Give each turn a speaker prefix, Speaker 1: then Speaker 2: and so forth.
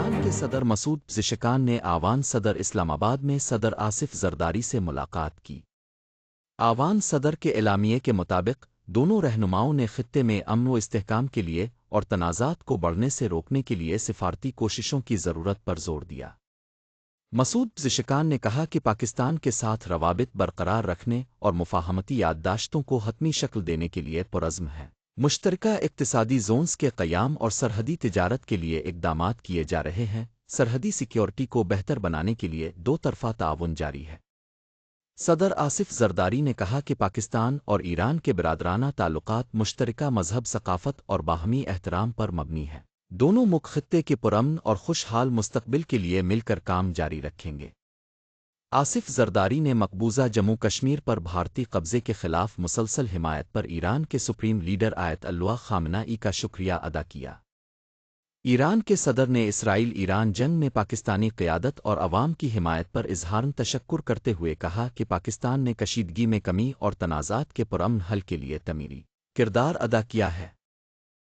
Speaker 1: ایران کے صدر مسعود پزشکان نے آوان صدر اسلام آباد میں صدر آصف زرداری سے ملاقات کی۔ آوان صدر کے اعلامیے کے مطابق، دونوں رہنماؤں نے خطے میں امن و استحکام کے لیے اور تنازعات کو بڑھنے سے روکنے کے لیے سفارتی کوششوں کی ضرورت پر زور دیا۔ مسعود پزشکان نے کہا کہ پاکستان کے ساتھ روابط برقرار رکھنے اور مفاہمتی یادداشتوں کو حتمی شکل دینے کے لیے پرعزم ہے۔ مشترکہ اقتصادی زونز کے قیام اور سرحدی تجارت کے لیے اقدامات کیے جا رہے ہیں۔ سرحدی سیکیورٹی کو بہتر بنانے کے لیے دو طرفہ تعاون جاری ہے۔ صدر آصف زرداری نے کہا کہ پاکستان اور ایران کے برادرانہ تعلقات مشترکہ مذہب، ثقافت اور باہمی احترام پر مبنی ہیں۔ دونوں مک خطے کے پرامن اور خوشحال مستقبل کے لیے مل کر کام جاری رکھیں گے۔ آصف زرداری نے مقبوضہ جموں کشمیر پر بھارتی قبضے کے خلاف مسلسل حمایت پر ایران کے سپریم لیڈر آیت اللہ خامنہ ای کا شکریہ ادا کیا۔ ایران کے صدر نے اسرائیل ایران جنگ میں پاکستانی قیادت اور عوام کی حمایت پر اظہار تشکر کرتے ہوئے کہا کہ پاکستان نے کشیدگی میں کمی اور تنازعات کے پرامن حل کے لیے تمیری کردار ادا کیا ہے۔